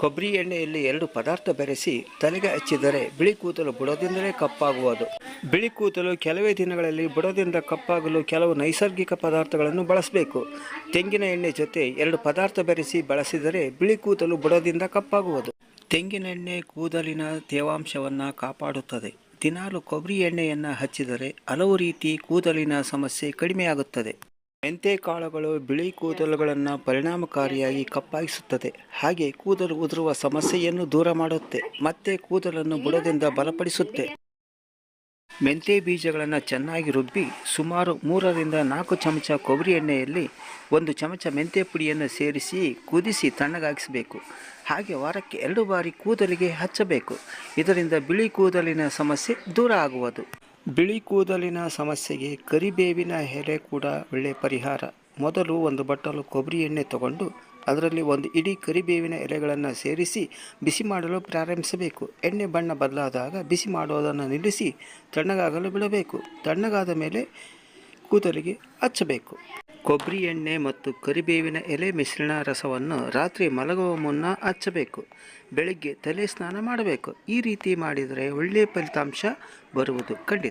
ಕೊಬ್ಬರಿ ಎಣ್ಣೆಯಲ್ಲಿ ಎರಡು ಪದಾರ್ಥ ಬೆರೆಸಿ ತಲೆಗೆ ಹಚ್ಚಿದರೆ ಬಿಳಿ ಕೂದಲು ಬುಡದಿಂದಲೇ ಕಪ್ಪಾಗುವುದು. ಬಿಳಿ ಕೂದಲು ಕೆಲವೇ ದಿನಗಳಲ್ಲಿ ಬುಡದಿಂದ ಕಪ್ಪಾಗಲು ಕೆಲವು ನೈಸರ್ಗಿಕ ಪದಾರ್ಥಗಳನ್ನು ಬಳಸಬೇಕು. ತೆಂಗಿನ ಎಣ್ಣೆ ಜೊತೆ ಎರಡು ಪದಾರ್ಥ ಬೆರೆಸಿ ಬಳಸಿದರೆ ಬಿಳಿ ಕೂದಲು ಬುಡದಿಂದ ಕಪ್ಪಾಗುವುದು. ತೆಂಗಿನ ಎಣ್ಣೆ ಕೂದಲಿನ ತೇವಾಂಶವನ್ನು ಕಾಪಾಡುತ್ತದೆ. ದಿನಾಲು ಕೊಬ್ಬರಿ ಎಣ್ಣೆಯನ್ನು ಹಚ್ಚಿದರೆ ಹಲವು ರೀತಿ ಕೂದಲಿನ ಸಮಸ್ಯೆ ಕಡಿಮೆಯಾಗುತ್ತದೆ. ಮೆಂತೆ ಕಾಳುಗಳು ಬಿಳಿ ಕೂದಲುಗಳನ್ನು ಪರಿಣಾಮಕಾರಿಯಾಗಿ ಕಪ್ಪಾಗಿಸುತ್ತದೆ. ಹಾಗೆ ಕೂದಲು ಉದುರುವ ಸಮಸ್ಯೆಯನ್ನು ದೂರ ಮಾಡುತ್ತೆ, ಮತ್ತೆ ಕೂದಲನ್ನು ಬುಡದಿಂದ ಬಲಪಡಿಸುತ್ತೆ. ಮೆಂತೆ ಬೀಜಗಳನ್ನು ಚೆನ್ನಾಗಿ ರುಬ್ಬಿ ಸುಮಾರು ಮೂರರಿಂದ ನಾಲ್ಕು ಚಮಚ ಕೊಬ್ಬರಿ ಎಣ್ಣೆಯಲ್ಲಿ ಒಂದು ಚಮಚ ಮೆಂತೆ ಪುಡಿಯನ್ನು ಸೇರಿಸಿ ಕುದಿಸಿ ತಣ್ಣಗಾಗಿಸಬೇಕು. ಹಾಗೆ ವಾರಕ್ಕೆ ಎರಡು ಬಾರಿ ಕೂದಲಿಗೆ ಹಚ್ಚಬೇಕು. ಇದರಿಂದ ಬಿಳಿ ಕೂದಲಿನ ಸಮಸ್ಯೆ ದೂರ ಆಗುವುದು. ಬಿಳಿ ಕೂದಲಿನ ಸಮಸ್ಯೆಗೆ ಕರಿಬೇವಿನ ಎಲೆ ಕೂಡ ಒಳ್ಳೆಯ ಪರಿಹಾರ. ಮೊದಲು ಒಂದು ಬಟ್ಟಲು ಕೊಬ್ಬರಿ ಎಣ್ಣೆ ತಗೊಂಡು ಅದರಲ್ಲಿ ಒಂದು ಇಡೀ ಕರಿಬೇವಿನ ಎಲೆಗಳನ್ನು ಸೇರಿಸಿ ಬಿಸಿ ಮಾಡಲು ಪ್ರಾರಂಭಿಸಬೇಕು. ಎಣ್ಣೆ ಬಣ್ಣ ಬದಲಾದಾಗ ಬಿಸಿ ಮಾಡುವುದನ್ನು ನಿಲ್ಲಿಸಿ ತಣ್ಣಗಾಗಲು ಬಿಡಬೇಕು. ತಣ್ಣಗಾದ ಮೇಲೆ ಕೂದಲಿಗೆ ಹಚ್ಚಬೇಕು. ಕೊಬ್ಬರಿ ಎಣ್ಣೆ ಮತ್ತು ಕರಿಬೇವಿನ ಎಲೆ ಮಿಶ್ರಣ ರಸವನ್ನು ರಾತ್ರಿ ಮಲಗುವ ಮುನ್ನ ಹಚ್ಚಬೇಕು. ಬೆಳಗ್ಗೆ ತಲೆ ಸ್ನಾನ ಮಾಡಬೇಕು. ಈ ರೀತಿ ಮಾಡಿದರೆ ಒಳ್ಳೆಯ ಫಲಿತಾಂಶ ಬರುವುದು ಖಂಡಿತ.